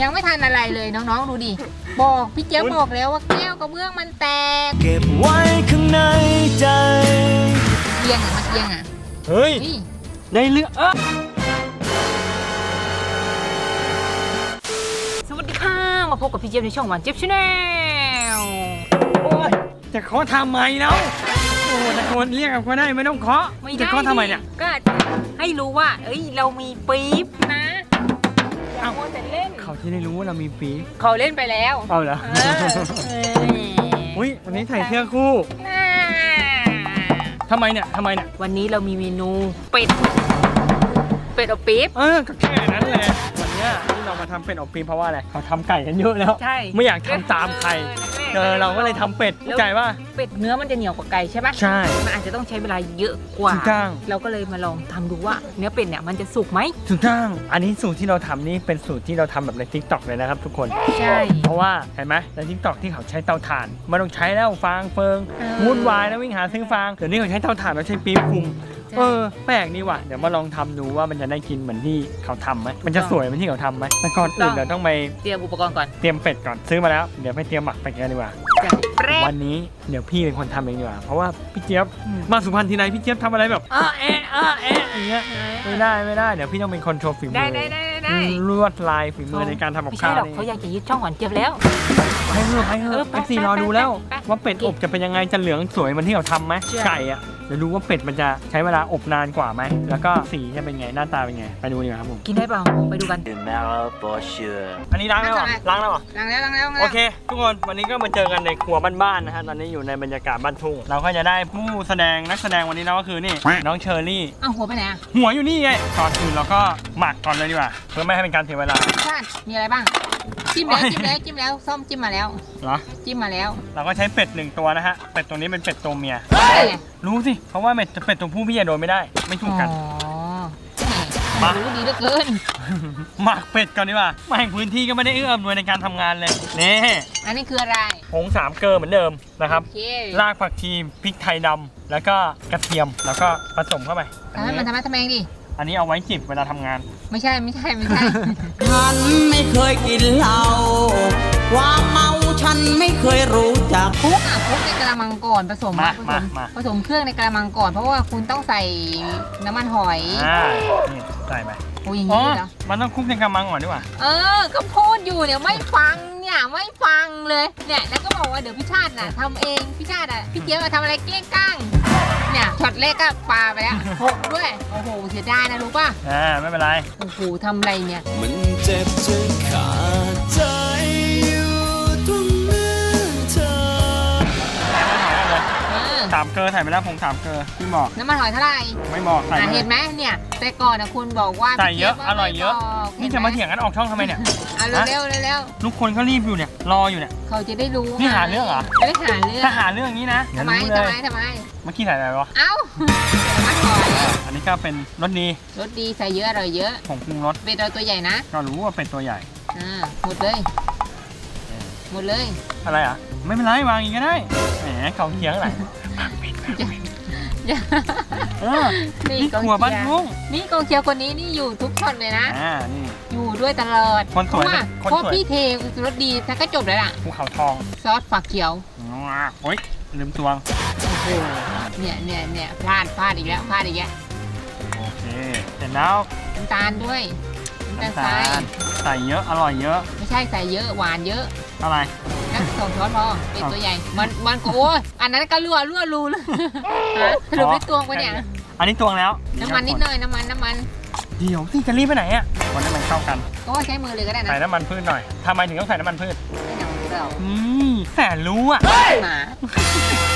ยังไม่ทันอะไรเลยน้องๆดูดิ บอกพี่เจี๊ยบบอกแล้วว่าแก้วกระเบื้องมันแตก เก็บไว้ข้างในใจเอียงอะมันเอียงอะเฮ้ย นี่ได้เรื่องเออสวัสดีค่ะ มาพบกับพี่เจี๊ยบในช่องหวานเจี๊ยบชาแนลโอ้ยจะเคาะทำไมแล้วโอ้ตะโกนเรียกเอาก็ได้ไม่ต้องเคาะไม่จะได้เคาะทำไมเนี่ยก็ให้รู้ว่า เอ้ยเรามีปี๊บนะ เล่นเขาที่ได้รู้ว่าเรามีปีกเขาเล่นไปแล้วเอาเหรอเออเอออุ้ยวันนี้ใส่เสื้อคู่น่าทำไมเนี่ยทำไมเนี่ยวันนี้เรามีเมนูเป็ด เป็ดอบปี๊บเออก็แค่นั้นแหละวันเนี้ยที่เรามาทำเป็ดอบปีเพราะว่าอะไรเขาทำไก่กันเยอะแล้วใช่ ไม่อยากทำตามใคร เออเราก็เลยทำเป็ดเข้าใจป่ะ เป็ดเนื้อมันจะเหนียวกว่าไก่ใช่ปะใช่มันอาจจะต้องใช้เวลาเยอะกว่าถูกต้อง เราก็เลยมาลองทำดูว่า เนื้อเป็ดเนี่ยมันจะสุกไหมถูกต้องอันนี้สูตรที่เราทำนี่เป็นสูตรที่เราทำแบบในทิกตอกเลยนะครับทุกคน ใช่ เพราะว่าเห็นไหมในทิกตอกที่เขาใช้เตาถ่านไม่ต้องใช้แล้วฟางเฟิงเออ วุ่นวายแล้ววิ่งหาซื้อฟางเดี๋ยวนี้เขาใช้เตาถ่านแล้วใช้ปี๊บคุมใช่ เออแปลกนี่ว่ะเดี๋ยวมาลองทำดูว่ามันจะได้กินเหมือนที่เขาทำไหมมันจะสวยเหมือนที่เขาทำไหมแต่ก่อนอื่นเดี๋ยวต้องไปเตรียมอุปกรณ์ก่อนเตรียมเป็ดก่อนซื้อมาแล้วเดี๋ยวไปเตรียมหมักเป็ดกันดีกว่าจัดแปรวันนี้เดี๋ยวพี่เป็นคนทำเองดีกว่า เพราะว่าพี่เจี๊ยบมาสุพรรณทีไรพี่เจี๊ยบทำอะไรแบบอ้าแอะอ้าแอะอย่างเงี้ยไม่ได้ไม่ได้เดี๋ยวพี่ต้องเป็นคนโชว์ฝีมืได้ได้ได้ได้ลวดลายฝีมือในการทำกับไม่ข้าใช่วหรอกนี่เขาอยากจะยึดช่องหวานเจี๊ยบแล้วไปเถอะไปเถเอออะไปเอฟซีไปรอดูแล้ว ไปไปว่าเป็ดอบจะเป็นยังไงจะเหลืองสวยเหมันที่เขาทำไหมใช่ ไก่อะเดี๋ยวดูว่าเป็ดมันจะใช้เวลาอบนานกว่าไหม แล้วก็สีจะเป็นไงหน้าตาเป็นไง ไปดูดีกว่าครับผม กินได้เปล่าไปดูกัน Tomorrow for sure อันนี้ล้างแล้วเหรอล้างแล้วเหรอ ล้างแล้วล้างแล้วล้างแล้วโอเค ทุกคนวันนี้ก็มาเจอกันในครัวบ้านๆนะฮะตอนนี้อยู่ในบรรยากาศบ้านทุ่งเราก็จะได้ผู้แสดงนักแสดงวันนี้นะก็คือนี่น้องเชอรี่อ้าวหัวไปไหนอะหัวอยู่นี่ไงก่อนอื่นเราก็หมักก่อนเลยดีกว่าเพื่อไม่ให้เป็นการเสียเวลา ชาติมีอะไรบ้าง จิ้มแล้วโอ้ยจิ้มแล้วจิ้มแล้วส้มจิ้มมาแล้ว เหรอ จิ้มมาแล้ว เราก็ใช้เป็ดหนึ่งตัวนะฮะ เป็ดตัวนี้เป็นเป็ดตัวเมียอะไรไงรู้สิ เพราะว่าเป็ดเป็ดตัวผู้พี่จะโดนไม่ได้ ไม่ถูกกันอ๋อแหมามรู้ดีเหลือเกิน หมักเป็ดก่อนดีกว่าแม่งพื้นที่ก็ไม่ได้เอื้ออำนวยในการทำงานเลย นี่อันนี้คืออะไร ผงสามเกลือเหมือนเดิมนะครับ โอเครากผักชีพริกไทยดำแล้วก็กระเทียม แล้วก็ผสมเข้าไปอันทำให้มันนี้ทำให้ทำเองดิ อันนี้เอาไว้จิบเวลาทำงาน ไม่ใช่ไม่ใช่ไม่ใช่ ฉันไม่เคยกินเหล้าความเมาฉันไม่เคยรู้จัก คลุกอะคลุกในกระมังก่อนผสมมาผสมามมา ผสมเครื่องในกระมังก่อน เพราะว่าคุณต้องใส่น้ำมันหอยอ่านี่ใส่ไปโอ้ยอย่างอ๋อนี้เหรอมันต้องคลุกในกระมังก่อนดีกว่า เออ ก็พูดอยู่เนี่ยไม่ฟังเนี่ยไม่ฟังเลยเนี่ยแล้วก็บอกว่าเดี๋ยวพี่ชาติน่ะทำเองพี่ชาติอะพี่เจี๊ยบมาทำอะไรเก้งก้าง เนี่ยช็อตแรกก็ปาไปแล้วหกด้วย โอ้โหเสียดายนะรู้ป่ะ อ่าไม่เป็นไร โอ้โหทำอะไรเนี่ย มันเจ็บจนขาดใจอยู่ตรงหน้าเธอเออสามเกลือใส่ไปแล้วผงสามเกลือที่บอกน้ำมันหอยเท่าไหร่ไม่บอกใส่อะไปเห็นไหมเนี่ย แต่ก่อนนะคุณบอกว่าใส่เยอะพี่จี๊บอร่อยเยอะ ไม่บกนี่จะมาเถียงกันออกช่องทำไมเนี่ย อะเร็วๆเร็วทุกคนเขารีบอยู่เนี่ย รออยู่เนี่ย ๆเขาจะได้รู้นี่หาเรื่องเหรอ ไม่ได้หาเรื่องถ้าหาเรื่องอย่างนี้นะทำไมเดี๋ยวรู้ทำเลไมยทำไม เมื่อกี้ใส่อะไรวะ เอ้าน้ำมันหอยอันนี้ก็เป็นรสดีรสดีใส่เยอะอร่อยเยอะผงปรุงรสเป็ดเราตัวใหญ่นะก็รู้ว่าเป็นตัวใหญ่ อ่าหมดเลย หมดเลยอะไรอะ ไม่เป็นไรวางอีกก็ได้ แหมเขาเถียงอะไรอย่าเออนี่นี่กองครัวบ้านเชียร์ทุ่งนี่กองเชียร์คนนี้นี่อยู่ทุกช็อตเลยนะ อ่า นี่ อยู่ด้วยตลอดคนสวยเพราะว่าคนเพราะสวยพี่เทรสดีถ้าก็จบแล้วล่ะ ภูเขาทองซอสฝักเขียว โอ้ยลืมตวงโอ้โหเนี่ยเนี่ยเนี่ยพลาดพลาดอีกแล้วพลาดอีกแล้วโอเคเสร็จแล้วน้ำตาลด้วยน้ำตาลทรายใส่เยอะ อร่อยเยอะ ไม่ใช่ใส่เยอะหวานเยอะอะไร นักสองช้อนพอเป็นตัวใหญ่มันมันก็โอ้ยอันนั้นก็รั่วรั่วรูเลยฮะสรุปได้ตวงปะเนี่ย อันนี้ตวงแล้วน้ำมันนิดหน่อยน้ำมันน้ำมัน เดี๋ยวที่จะรีบไปไหนอะวันนี้มันเข้ากันก็ว่าใช้มือเลยก็ได้นะใส่น้ำมันพืชหน่อยทำไมถึงต้องใส่น้ำมันพืชไม่หนังเราอืมแสนรู้อะหมา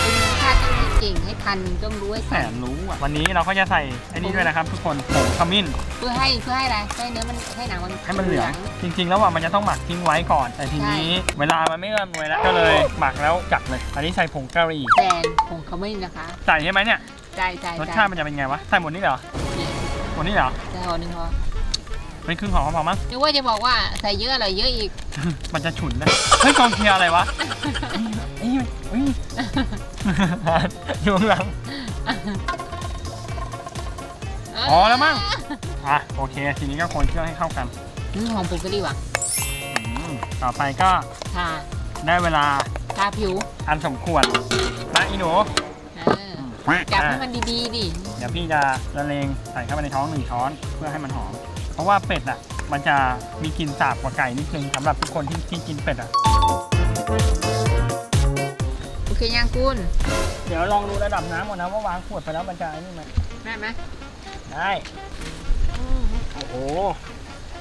เป็นชาติต้องให้เก่งให้ทันต้องรู้ให้แสทันนรู้อะวันนี้เราก็จะใส่ไอ้นี่ด้วยนะครับ ทุกคนผงขมิ้น เพื่อให้เพื่อให้อะไรเพื่อให้เนื้อมันให้หนังมัน ให้มันเหลืองจริง ๆ แล้วว่ามันจะต้องหมักทิ้งไว้ก่อน แต่ทีนี้ เวลามันไม่เอื้อมหน่วยแล้วก็เลยหมักแล้วจัดเลยอันนี้ใส่ผงกะหรี่แทนผงเขาไม่นะคะใส่ใช่ไหมเนี่ย ใจใจรสใจชาติมันจะเป็นไงวะใส่หมดนี่เหรอ เนี่ยหมดนี่เหรอใจห่อหนึ่งพอเป็นครึ่งของพอมั้งนึกว่าจะบอกว่าใส่เยอะอร่อยเยอะอีก มันจะฉุนนะเฮ้ยกองเชียร์อะไรวะเอ้ยเอ้ยอยู่ข้างหลังพอแล้วมั้งอะโอเค ทีนี้ก็คนเครื่องให้เข้ากันอืมหอมปุกก็ดีว่ะอืมต่อไปก็ทาได้เวลาทาผิวอันสมควรมาอีหนูเออ จับให้มันดีๆดิ เดี๋ยวพี่จะละเลงใส่เข้าไปในท้องหนึ่งช้อนเพื่อให้มันหอม เพราะว่าเป็ดอะ มันจะมีกลิ่นสาบกว่าไก่นิดนึงสำหรับทุกคนที่ที่กินเป็ดอะ โอเคยังคุณเดี๋ยวลองดูระดับน้ำก่อนนะว่าวางขวดไปแล้วมันจะไอ้นี่ไหมได้ไหมได้โอ้โห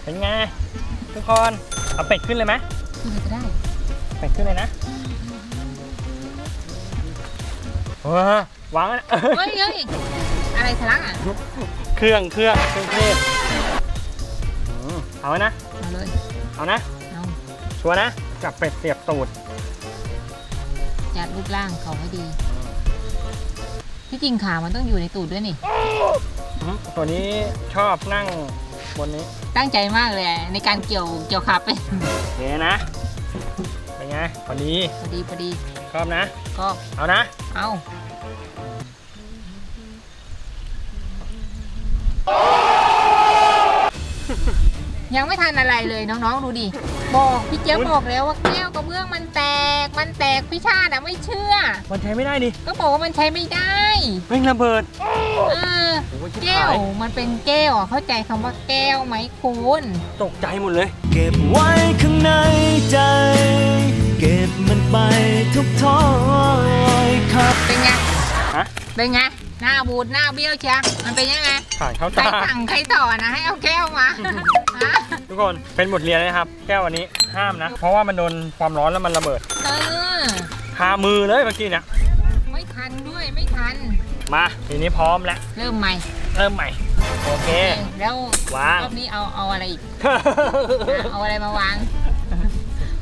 เป็นไงทุกคนเอาเป็ดขึ้นเลยไหมคุณจะได้ เป็ดขึ้นเลยนะว้า วางไว้นะเฮ้ยเฮ้ยอะไรทะลักอะเครื่องเครื่องเครื่องเทศอืมเอาไว้นะ เอาเลยเอานะ เอาชัวร์นะกับเป็ดเสียบตูด จัดรูปร่างเขาให้ดี ที่จริงขามันต้องอยู่ในตูดด้วยนี่อืมตัวนี้ชอบนั่งบนนี้ตั้งใจมากเลยอะในการเกี่ยวเกี่ยวขาเป็ดเดี๋ยวนะ เป็นไงพอดีพอดีพอดีชอบนะ ก็เอานะ เอา ยังไม่ทันอะไรเลยน้องๆดูดิบอกพี่เจี๊ยบบอกแล้วว่าแก้วกระเบื้องมันแตก มันแตกพี่ชาติอะไม่เชื่อ มันใช้ไม่ได้ดิก็บอกว่ามันใช้ไม่ได้เร่งระเบิดเออโอ้โหชิบแก้วหายมันเป็นแก้วอะเข้าใจคำว่าแก้วไหมคุณตกใจหมดเลย เก็บไว้ข้างในใจ เก็บมันไปทุกถ้อยคำเป็นไงฮะเป็นไงหน้าบูดหน้าเบี้ยวเชียมันเป็นยังไง ผ่านเข้าใครตาสั่งใครต่อนะให้เอาแก้วมาฮะทุกคนเป็นบทเรียนนะครับ แก้ววันนี้ห้ามนะ เพราะว่ามันโดนความร้อนแล้วมันระเบิดเออคามือเลยเมื่อกี้เนี่ยไม่ทันด้วยไม่ทัน มาทีนี้พร้อมแล้วเริ่มใหม่เริ่มใหม่ โอเค แล้ววาง รอบนี้เอาเอาอะไรอีกอะเอาอะไรมาวาง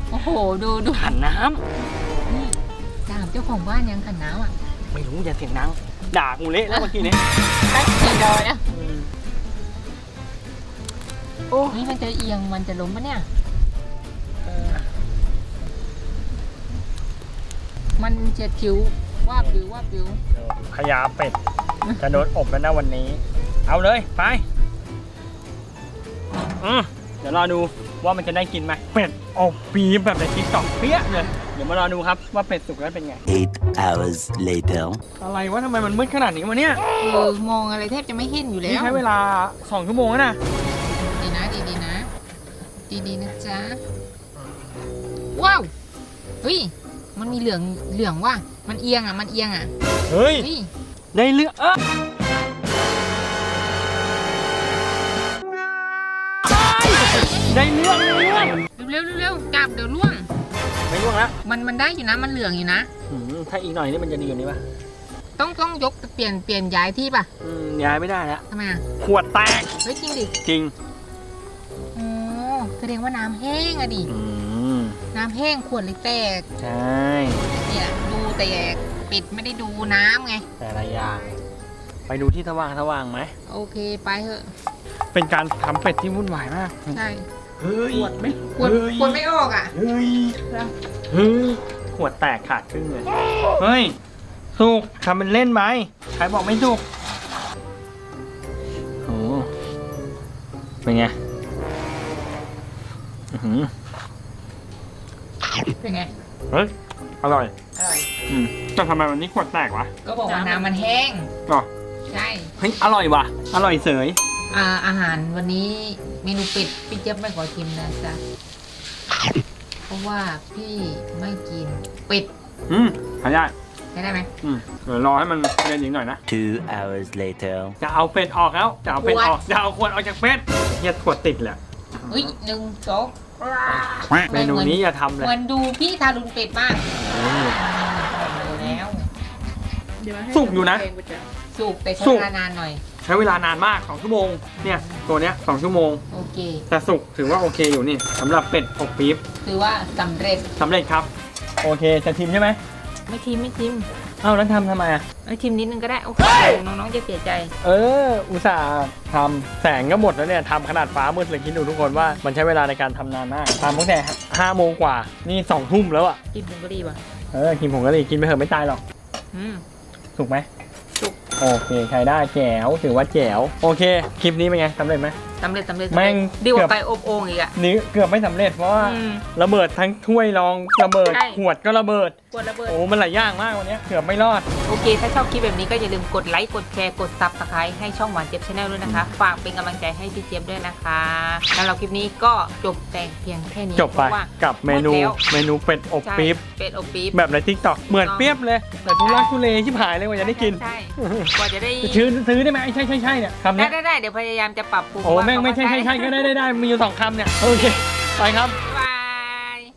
โอ้โหดูดูขันน้นี่ถามเจ้าของบ้านยังขันน้ำอะำไม่รู้อย่าเสียงดัง ด่ากูเละแล้วเมื่อกี้นี้ตั้งใจรอแล้วโอ้นี่มันจะเอียงมันจะล้มปะเนี่ย มันเฉียดคิ้วว่าบวิวว่าบวิวขยาเป็ดจะโดนอบแล้วนะวันนี้ เอาเลยไปอืมเดี๋ยวรอดูว่ามันจะได้กินไหมเป็ดอบปีบแบบในทิกตอกเปี้ยเลย เดี๋ยวมารอดูครับว่าเป็ดสุกแล้วเป็นไง Eight hours later อะไรวะทำไมมันมืดขนาดนี้วะเนี่ยเออมองอะไรแทบจะไม่เห็นอยู่แล้นี่วใช้เวลาสองชั่วโมงแล้วนะดีนะดีดีๆนะ ดีดีๆนะจ๊ะ ว้าวเฮ้ยมันมีเหลืองเหลืองว่ะมันเอียงอะมันเอียงอะเฮ้ย เฮ้ยได้เรื่องเออได้เรื่องได้เรื่องเร็วๆเร็วๆจับเดี๋ยวล่วง ไม่ล่วงแล้วมันมันได้อยู่นะมันเหลืองอยู่นะอืมถ้าอีกหน่อยนี่มันจะดีกว่านี้ป่ะต้องต้องยกเปลี่ยนเปลี่ยนย้ายที่ป่ะอืมย้ายไม่ได้แล้วทำไมอะขวดแตกเฮ้ยจริงดิจริงอ๋อแสดงว่าน้ำแห้งอะดิอืมน้ำแห้งขวดเลยแตกใช่เนี่ยดูแต่ปิดไม่ได้ดูน้ำไง แต่ละอย่าง ไปดูที่สว่างสว่างไหมโอเคไปเถอะเป็นการทำเป็ดที่วุ่นวายมาก ใช่ เฮ้ยขวดไม่ขวดขวดไม่ออกอะ เฮ้ย เฮ้ยขวดแตกขาดครึ่งเลย เฮ้ย สุกทำเป็นเล่นไหมใครบอกไม่สุกโอ้เป็นไงอื้อหือเป็นไง เฮ้ย อร่อย อร่อย อืมแต่ทำไมวันนี้ขวดแตกวะก็บอกว่าน้ำมันแห้ง อ๋อ ใช่ เฮ้ย อร่อยว่ะ อร่อยเสย อ่าอาหารวันนี้เมนูเป็ดพี่เจี๊ยบไม่ขอชิมนะจ๊ะ เพราะว่าพี่ไม่กินเป็ดอืมขายได้ใช้ได้ไหมอืมเดี๋ยวรอให้มันเย็นอีกหน่อยนะ Two hours later จะเอาเป็ดออกแล้วจะเอาเป็ดออกจะเอาขวดออกจากเป็ดเฮียขวดติดแหละเฮ้ยหนึ่งสองเมนูนี้อย่าทำเลยเหมือนดูพี่ทารุณเป็ดมากแล้วสุกอยู่นะสุกแต่ใช้สุกเวลานานหน่อย ใช้เวลานานมาก 2 ชั่วโมง เนี่ย ตัวเนี้ย2ชั่วโมง โอเค แต่สุกถือว่าโอเคอยู่นี่สำหรับเป็ดอบปี๊บถือว่าสำเร็จสำเร็จครับ โอเค จะชิมใช่ไหมไม่ทิมไม่ทิมเอ้าแล้วทำทำไมอะไม่ทิมนิดนึงก็ได้ โอเคน้องๆจะเสียใจ เออ อุตส่าห์ทำแสงก็หมดแล้วเนี่ยทำขนาดฟ้ามืดเลยคิดดูทุกคนว่ามันใช้เวลาในการทำนานมากทำตั้งแต่ห้าโมงกว่า นี่สองทุ่มแล้วอะ กินผงก็ดีว่ะเออกินผงกะหรี่กินไปเถอะไม่ตายหรอก อืม ถูกไหมถูก โอเคใช้ได้แจ๋วถือว่าแจ๋วโอเค คลิปนี้เป็นไงสำเร็จไหม สำเร็จสำเร็จแม่งดีกเกือว่าบไก่อบโอ่งอีกอะ นี่เกือบไม่สำเร็จเพราะว่าอืมระเบิดทั้งถ้วยรองระเบิดใช่ ขวดก็ระเบิด กดระเบิด โอ้ มันหลายอย่างมากวันเนี้ยเกือบไม่รอด โอเค ถ้าชอบคลิปแบบนี้ก็อย่าลืมกดไลค์ กดแชร์ กดซับสไครต์ให้ช่องหวานเจี๊ยบชาแนลด้วยนะคะ ฝากเป็นกำลังใจให้พี่เจี๊ยบด้วยนะคะแล้วเราคลิปนี้ก็จบแต่เพียงแค่นี้จบไป พราะว่า กับเมนูหดแล้ว เมนูเป็ดอบใช่ปี๊บ เป็ดอบปี๊บ แบบในทิกตอกเหมือนเปียบเลย แต่ทุลักทุเลชิบหายเลยกว่าจะได้กิน ใช่กว่าจะได้จะซื้อซื้อได้ไหมไอ้ใช่ใช่ใช่เนี่ยคำได้เนี้ยได้ได้เดี๋ยวพยายามจะปรับปรุงโอ้ว่าแม่งไม่ใช่คำว่าใช่ใช่ก็ได้ได้ได้มีอยู่สองคำเนี่ย โอเค ไปครับ